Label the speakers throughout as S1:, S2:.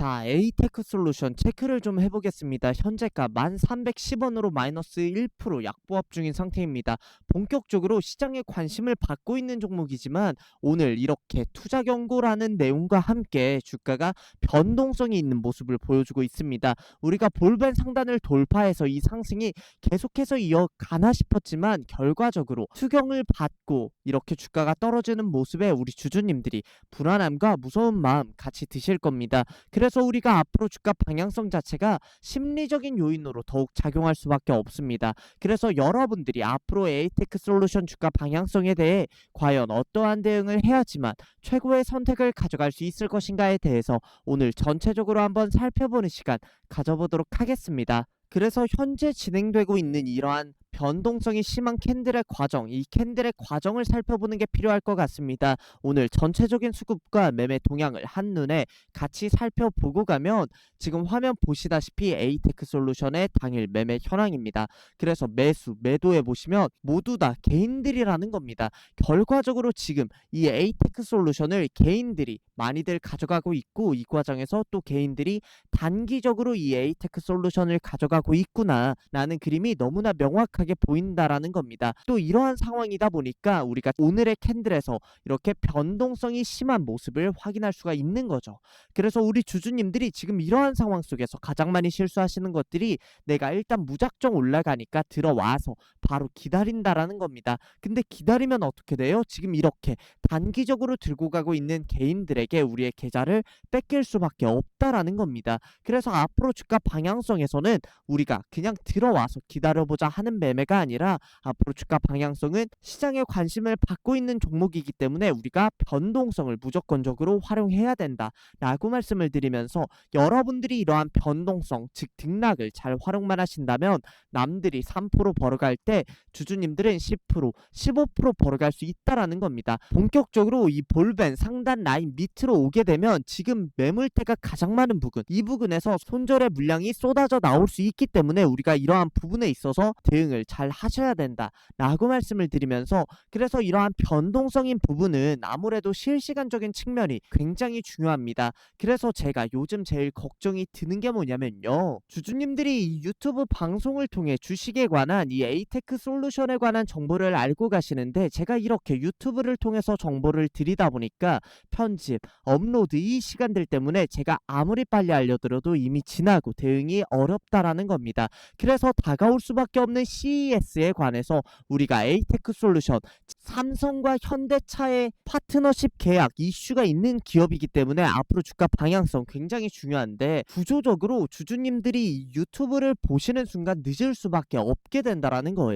S1: 자, 에이테크 솔루션 체크를 좀 해보겠습니다. 현재가 1310원으로 마이너스 1% 약보합 중인 상태입니다. 본격적으로 시장에 관심을 받고 있는 종목이지만 오늘 이렇게 투자 경고라는 내용과 함께 주가가 변동성이 있는 모습을 보여주고 있습니다. 우리가 볼벤 상단을 돌파해서 이 상승이 계속해서 이어가나 싶었지만 결과적으로 수경을 받고 이렇게 주가가 떨어지는 모습에 우리 주주님들이 불안함과 무서운 마음 같이 드실 겁니다. 그래서 우리가 앞으로 주가 방향성 자체가 심리적인 요인으로 더욱 작용할 수밖에 없습니다. 그래서 여러분들이 앞으로 에이테크 솔루션 주가 방향성에 대해 과연 어떠한 대응을 해야지만 최고의 선택을 가져갈 수 있을 것인가에 대해서 오늘 전체적으로 한번 살펴보는 시간 가져보도록 하겠습니다. 그래서 현재 진행되고 있는 이러한 변동성이 심한 캔들의 과정, 이 캔들의 과정을 살펴보는 게 필요할 것 같습니다. 오늘 전체적인 수급과 매매 동향을 한눈에 같이 살펴보고 가면 지금 화면 보시다시피 에이테크 솔루션의 당일 매매 현황입니다. 그래서 매수, 매도해 보시면 모두 다 개인들이라는 겁니다. 결과적으로 지금 이 에이테크 솔루션을 개인들이 많이들 가져가고 있고 이 과정에서 또 개인들이 단기적으로 이 에이테크 솔루션을 가져가고 있구나라는 그림이 너무나 명확 하게 보인다라는 겁니다. 또 이러한 상황이다 보니까 우리가 오늘의 캔들에서 이렇게 변동성이 심한 모습을 확인할 수가 있는 거죠. 그래서 우리 주주님들이 지금 이러한 상황 속에서 가장 많이 실수하시는 것들이 내가 일단 무작정 올라가니까 들어와서 바로 기다린다라는 겁니다. 근데 기다리면 어떻게 돼요? 지금 이렇게 단기적으로 들고 가고 있는 개인들에게 우리의 계좌를 뺏길 수밖에 없다라는 겁니다. 그래서 앞으로 주가 방향성에서는 우리가 그냥 들어와서 기다려보자 하는 매매가 아니라 앞으로 주가 방향성은 시장에 관심을 받고 있는 종목이기 때문에 우리가 변동성을 무조건적으로 활용해야 된다라고 말씀을 드리면서 여러분들이 이러한 변동성 즉 등락을 잘 활용만 하신다면 남들이 3% 벌어갈 때 주주님들은 10% 15% 벌어갈 수 있다라는 겁니다. 본격적으로 이 볼벤 상단 라인 밑으로 오게 되면 지금 매물대가 가장 많은 부근 이 부근에서 손절의 물량이 쏟아져 나올 수 있기 때문에 우리가 이러한 부분에 있어서 대응을 잘 하셔야 된다라고 말씀을 드리면서 그래서 이러한 변동성인 부분은 아무래도 실시간적인 측면이 굉장히 중요합니다. 그래서 제가 요즘 제일 걱정이 드는 게 뭐냐면요. 주주님들이 이 유튜브 방송을 통해 주식에 관한 이 에이 테크 솔루션에 관한 정보를 알고 가시는데 제가 이렇게 유튜브를 통해서 정보를 드리다 보니까 편집, 업로드 이 시간들 때문에 제가 아무리 빨리 알려드려도 이미 지나고 대응이 어렵다라는 겁니다. 그래서 다가올 수밖에 없는 CES에 관해서 우리가 에이테크 솔루션 삼성과 현대차의 파트너십 계약 이슈가 있는 기업이기 때문에 앞으로 주가 방향성 굉장히 중요한데 구조적으로 주주님들이 유튜브를 보시는 순간 늦을 수밖에 없게 된다라는 거예요.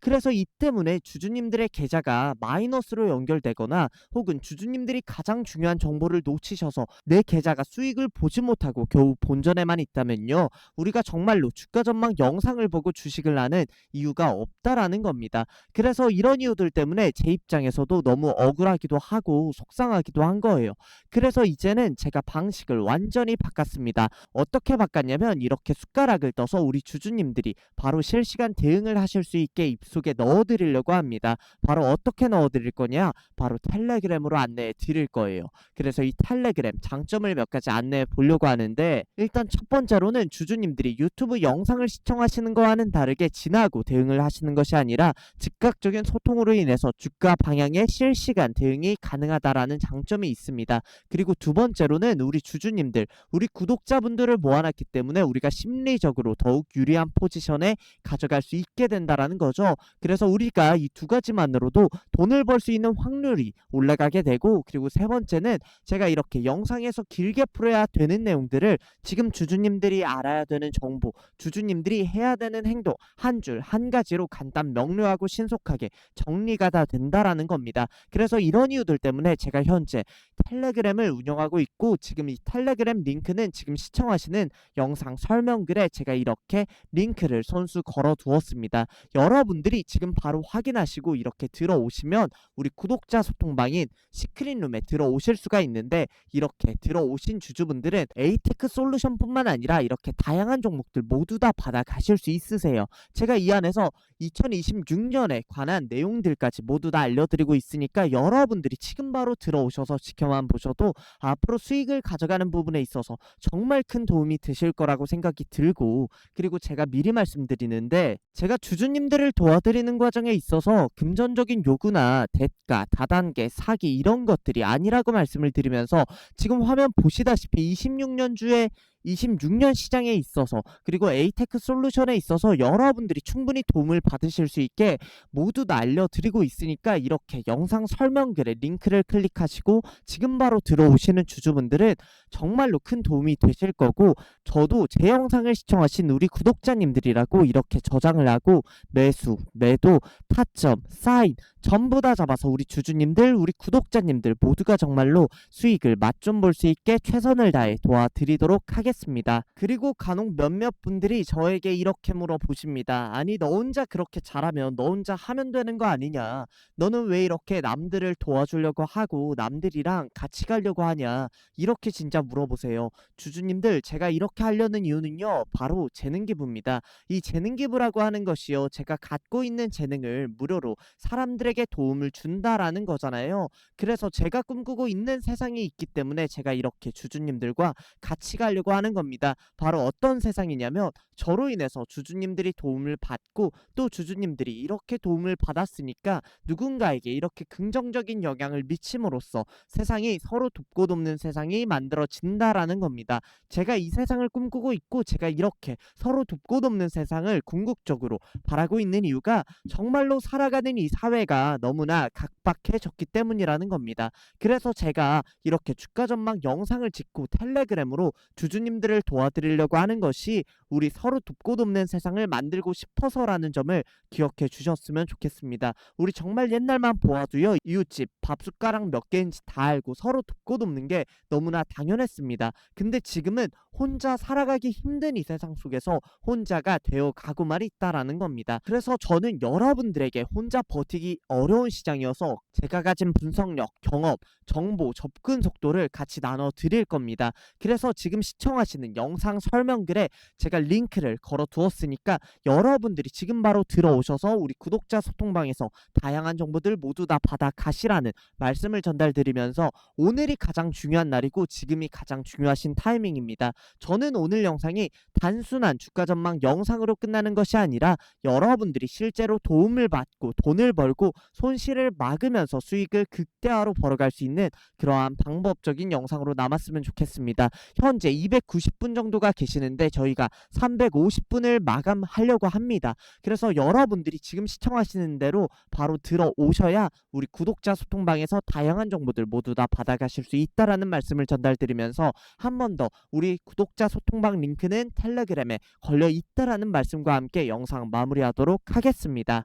S1: 그래서 이 때문에 주주님들의 계좌가 마이너스로 연결되거나 혹은 주주님들이 가장 중요한 정보를 놓치셔서 내 계좌가 수익을 보지 못하고 겨우 본전에만 있다면요. 우리가 정말로 주가 전망 영상을 보고 주식을 하는 이유가 없다라는 겁니다. 그래서 이런 이유들 때문에 제 입장에서도 너무 억울하기도 하고 속상하기도 한 거예요. 그래서 이제는 제가 방식을 완전히 바꿨습니다. 어떻게 바꿨냐면 이렇게 숟가락을 떠서 우리 주주님들이 바로 실시간 대응을 하실 수 있게 입속에 넣어드리려고 합니다. 바로 어떻게 넣어드릴 거냐? 바로 텔레그램으로 안내해 드릴 거예요. 그래서 이 텔레그램 장점을 몇 가지 안내해 보려고 하는데 일단 첫 번째로는 주주님들이 유튜브 영상을 시청하시는 거와는 다르게 지나고 대응을 하시는 것이 아니라 즉각적인 소통으로 인해서 주가 방향의 실시간 대응이 가능하다라는 장점이 있습니다. 그리고 두 번째로는 우리 주주님들, 우리 구독자분들을 모아놨기 때문에 우리가 심리적으로 더욱 유리한 포지션에 가져갈 수 있게 된다라는 거죠. 그래서 우리가 이 두 가지만으로도 돈을 벌 수 있는 확률이 올라가게 되고 그리고 세 번째는 제가 이렇게 영상에서 길게 풀어야 되는 내용들을 지금 주주님들이 알아야 되는 정보, 주주님들이 해야 되는 행동 한 줄 한 가지로 간단 명료하고 신속하게 정리가 다 된다라는 겁니다. 그래서 이런 이유들 때문에 제가 현재 텔레그램을 운영하고 있고 지금 이 텔레그램 링크는 지금 시청하시는 영상 설명글에 제가 이렇게 링크를 손수 걸어 두었습니다. 여러분들이 지금 바로 확인하시고 이렇게 들어오시면 우리 구독자 소통방인 시크릿룸에 들어오실 수가 있는데 이렇게 들어오신 주주분들은 에이테크 솔루션뿐만 아니라 이렇게 다양한 종목들 모두 다 받아 가실 수 있으세요. 제가 이 안에서 2026년에 관한 내용들까지 모두 다 알려드리고 있으니까 여러분들이 지금 바로 들어오셔서 지켜만 보셔도 앞으로 수익을 가져가는 부분에 있어서 정말 큰 도움이 되실 거라고 생각이 들고 그리고 제가 미리 말씀드리는데 제가 주주님 들을 도와드리는 과정에 있어서 금전적인 요구나 대가, 다단계, 사기 이런 것들이 아니라고 말씀을 드리면서 지금 화면 보시다시피 26년 주에 26년 시장에 있어서 그리고 에이테크 솔루션에 있어서 여러분들이 충분히 도움을 받으실 수 있게 모두 다 알려드리고 있으니까 이렇게 영상 설명글에 링크를 클릭하시고 지금 바로 들어오시는 주주분들은 정말로 큰 도움이 되실 거고 저도 제 영상을 시청하신 우리 구독자님들이라고 이렇게 저장을 하고 매수, 매도, 타점, 사인 전부 다 잡아서 우리 주주님들, 우리 구독자님들 모두가 정말로 수익을 맛 좀 볼 수 있게 최선을 다해 도와드리도록 하겠습니다. 그리고 간혹 몇몇 분들이 저에게 이렇게 물어보십니다. 아니 너 혼자 그렇게 잘하면 너 혼자 하면 되는 거 아니냐? 너는 왜 이렇게 남들을 도와주려고 하고 남들이랑 같이 가려고 하냐? 이렇게 진짜 물어보세요. 주주님들 제가 이렇게 하려는 이유는요. 바로 재능 기부입니다. 이 재능 기부라고 하는 것이요. 제가 갖고 있는 재능을 무료로 사람들에게 도움을 준다라는 거잖아요. 그래서 제가 꿈꾸고 있는 세상이 있기 때문에 제가 이렇게 주주님들과 같이 가려고 하는 겁니다. 바로 어떤 세상이냐면 저로 인해서 주주님들이 도움을 받고 또 주주님들이 이렇게 도움을 받았으니까 누군가에게 이렇게 긍정적인 영향을 미침으로써 세상이 서로 돕고 돕는 세상이 만들어진다라는 겁니다. 제가 이 세상을 꿈꾸고 있고 제가 이렇게 서로 돕고 돕는 세상을 궁극적으로 바라고 있는 이유가 정말로 살아가는 이 사회가 너무나 각박해졌기 때문이라는 겁니다. 그래서 제가 이렇게 주가 전망 영상을 찍고 텔레그램으로 주주님들을 도와드리려고 하는 것이 우리 서로 돕고 돕는 세상을 만들고 싶어서라는 점을 기억해 주셨으면 좋겠습니다. 우리 정말 옛날만 보아도요. 이웃집 밥 숟가락 몇 개인지 다 알고 서로 돕고 돕는 게 너무나 당연했습니다. 근데 지금은 혼자 살아가기 힘든 이 세상 속에서 혼자가 되어 가고 말이 있다라는 겁니다. 그래서 저는 여러분들에게 혼자 버티기 어려운 시장이어서 제가 가진 분석력, 경험, 정보, 접근 속도를 같이 나눠 드릴 겁니다. 그래서 지금 시청하시는 영상 설명글에 제가 링크를 걸어 두었으니까 여러분들이 지금 바로 들어오셔서 우리 구독자 소통방에서 다양한 정보들 모두 다 받아 가시라는 말씀을 전달드리면서 오늘이 가장 중요한 날이고 지금이 가장 중요하신 타이밍입니다. 저는 오늘 영상이 단순한 주가 전망 영상으로 끝나는 것이 아니라 여러분들이 실제로 도움을 받고 돈을 벌고 손실을 막으면서 수익을 극대화로 벌어갈 수 있는 그러한 방법적인 영상으로 남았으면 좋겠습니다. 현재 290분 정도가 계시는데 저희가 350분을 마감하려고 합니다. 그래서 여러분들이 지금 시청하시는 대로 바로 들어오셔야 우리 구독자 소통방에서 다양한 정보들 모두 다 받아가실 수 있다라는 말씀을 전달드리면서 한 번 더 우리 구독자 소통방 링크는 텔레그램에 걸려 있다라는 말씀과 함께 영상 마무리하도록 하겠습니다.